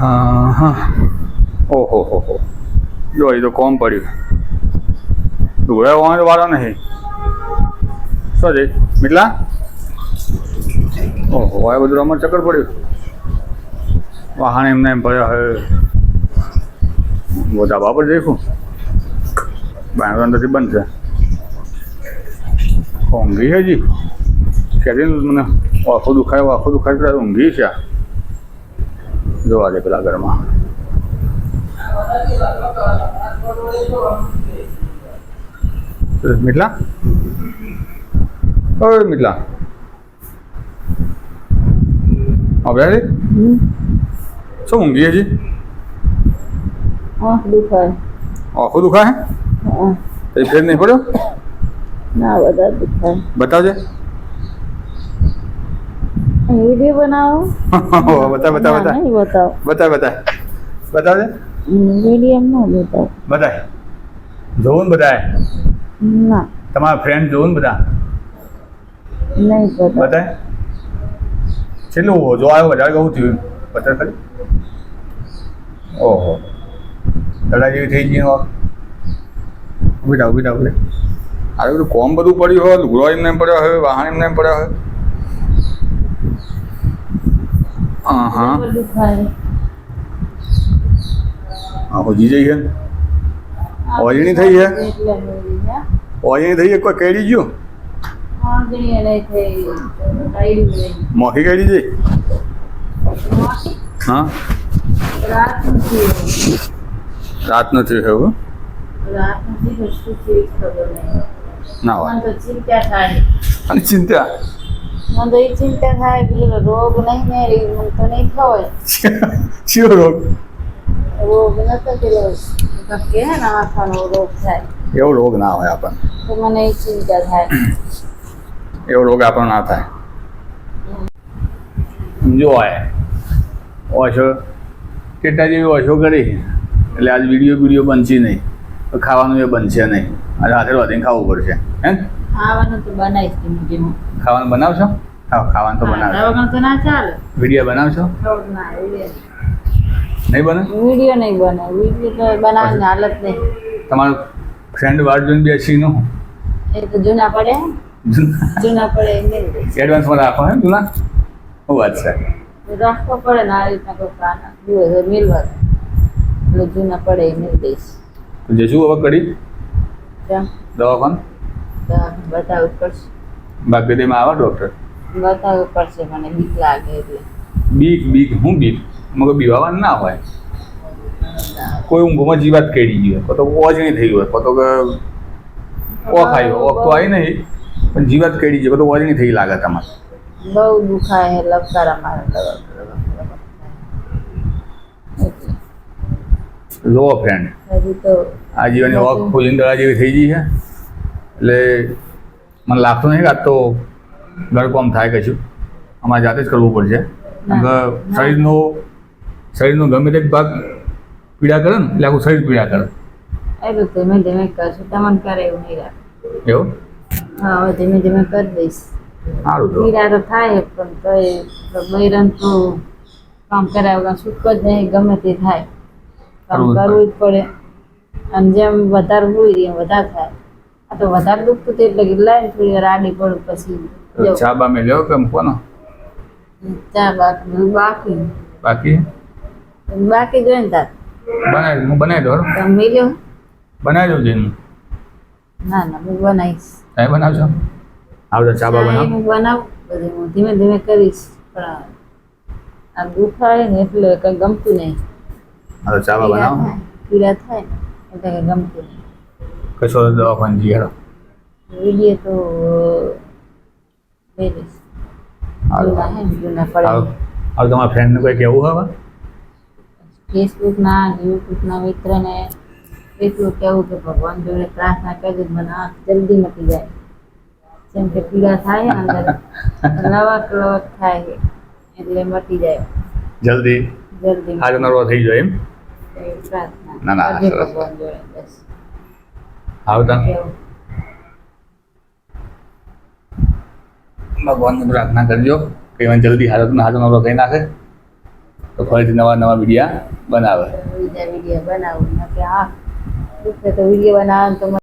હા હા. ઓહો, હો હો. જો, એ તો કોમ પડ્યું. ઢોળા વાળો વારો નહીં છે? મિટલા ઓહો, આ બધું રમત ચક્કર પડ્યું. વાહન એમને એમ પડ્યા હવે બધા બાપર દેખું. બાંધો અંદરથી બંધ છે. ઊંઘી હજી? જી મને. આખું દુખાય આખું દુખાય ઊંઘી છે આ. જોવા દે પેલા ઘરમાં મિટલા ઓય મિટલા હવે શું ઊંઘી હજી આંખ દુખાય આખું દુખાય હા. એ ફેર નહીં પડ્યો ના વધારે દુખાય બતાવજે વીડિયો બનાવો? બતા બતા બતા નહીં બતાવો. બતા બતા બતાવજે. વીડિયો નો બતાવો. બતાય જોવું ને બતાય ના. તમારા ફ્રેન્ડ જોવું ને બધા? નહીં બતાવો. બતાય છેલ્લું જો આવ્યો વધારે કહું થયું બતા ખરી ઓહો. દડા જેવી થઈ ગઈ હો. ઊભી થાવ ઊભી થાવ ઊભી આ બધું કોમ બધું પડ્યું હોય લુગડો એમને પડ્યો હોય વાહન એમને એમ પડ્યા હોય. હા હા બરાબર દુખાય હા હોજી જઈ છે ઓળીણી થઈ છે એટલે મેળી, હા. ઓળીણી થઈ છે કોઈ કેડી ગયું આંગળી એને થઈ ડાયરી લઈ. મોખી કેડી જઈ હા રાત નથી રાત નથી એવું રાત નથી કશું થયું ખબર નહીં ના હોય મને તો ચિંતા થાય અને ચિંતા મને તો એ ચિંતા થાય પેલો રોગ નહીં ને એ મને તો નહીં થયો શિવ રોગ? રોગ નતો પેલો કે ને આંખનો રોગ થાય. એવો રોગ ના હોય આપણને. તો મને એ ચિંતા થાય. એવો રોગ આપણને ના થાય. જો આય ઓછો. કેટલા જેવી ઓછો કરી. એટલે આજ વીડિયો વીડિયો બનશે નહીં. ખાવાનું એ બનશે નહીં. આજે હાથે વધીને ખાવું પડશે. હે? ખાવાનું તો બનાવીશ ખાવાનું બનાવશો? હા ખાવાનું તો બનાવે. તો ના ચાલે. વીડિયો બનાવશો? ના નહીં. બને? વીડિયો નહીં બને. વીડિયો તો બનાવવાની હાલત નહીં. તમારું ફ્રેન્ડ વાર જોઈને બેસીનું એ તો જૂના પડે જૂના? પડે. એડવાન્સમાં રાખો હે જૂના? શું વાત છે? રાખવો પડે ને આ રીતના કોઈ પ્લાન દિવસ મિલવા. એટલે જૂના પડે એ નહીં દઈશ. તો જશું હવે કડી દવાખાન? તો બતાવવું પડશે. બાગેદીમાં આવા ડૉક્ટર બતાવવું પડશે મને બીક લાગે એટલે બીક બીક હું બીક? મગર બીવાવાનું ના હોય. કોઈ ઊંઘમાં જીવાત કેડી ગઈ હોય. કો તો ઓજણી થઈ હોય. કો તો કે ઓખ આવ્યો ઓખ તો આવી નહીં. પણ જીવાત કેડી કો તો ઓજણી થઈ લાગે તમારે. બહુ દુખાય હે લપકારા મારે લો ફ્રેન્ડ આ જીવનની ઓખ ખોજીને દડા જેવી થઈ ગઈ છે. એટલે મને લાગતું નહીં કે તો ગળકોમ થાય કશું અમારે જાતે જ કરવું પડશે. શરીરનો શરીરનો ગમે તે ભાગ પીડા કરે ને એટલે આખું શરીર પીડા કરે. એટલે ધીમે ધીમે કરશું. તમને ક્યારે એવું નહીં રાખે એવું? હા હવે ધીમે ધીમે કરી દઈશ. સારું પીડા તો થાય પણ તો બૈરન તો કામ કર્યા સુખ જ નહીં ગમે તે થાય. કામ કરવું જ પડે. અને જેમ વધારે હોય એમ વધારે થાય. આ તો વધારે દુખતું હતું એટલે ગિલ્લાય થોડી વાર આડી પડું પછી. તો જવું. ચા બા મેં લેવો કે મૂકવાનો ચા બાકી બાકી. બાકી? બાકી જોઈએ ને તાર. બનાવી હું બનાવી દઉં તમે મેલ્યો બનાવી દઉં જઈને ના ના હું બનાવીશ. તમે બનાવશો આવડે ચા બા ચા બનાવ હું બનાવું બધું હું ધીમે ધીમે કરીશ પણ આ દુખાય ને એટલે કંઈ ગમતું નહીં. હા તો ચા બા પીડા બનાવો. પીડા થાય એટલે કંઈ ગમતું નહીં. કશો દવાખાને જઈ હેડો વીડિયો તો હારું તમારા ફ્રેન્ડને કોઈ કહેવું હવે? ફેસબુકના યુટ્યુબના મિત્રને એટલું કહેવું કે ભગવાન જોડે પ્રાર્થના કરજો મને આંખ જલ્દી મટી જાય. જેમ કે પીડા થાય અંદર લવક લવક થાય એટલે મટી જાય. જલ્દી? જલ્દી હાજર નરવા થઈ જાય એમ? પ્રાર્થના. ના, ના, કરજો સરસ. ભગવાન જોડે બસ આવતા એવું ભગવાનને પ્રાર્થના કરજો. કે મને જલ્દી હાજર હાજર નવરો થઈ નાખે. તો ફરીથી નવા નવા વિડીયા બનાવે. વીડિયો બનાવું. કે હા, તો વીડિયો બનાવે તો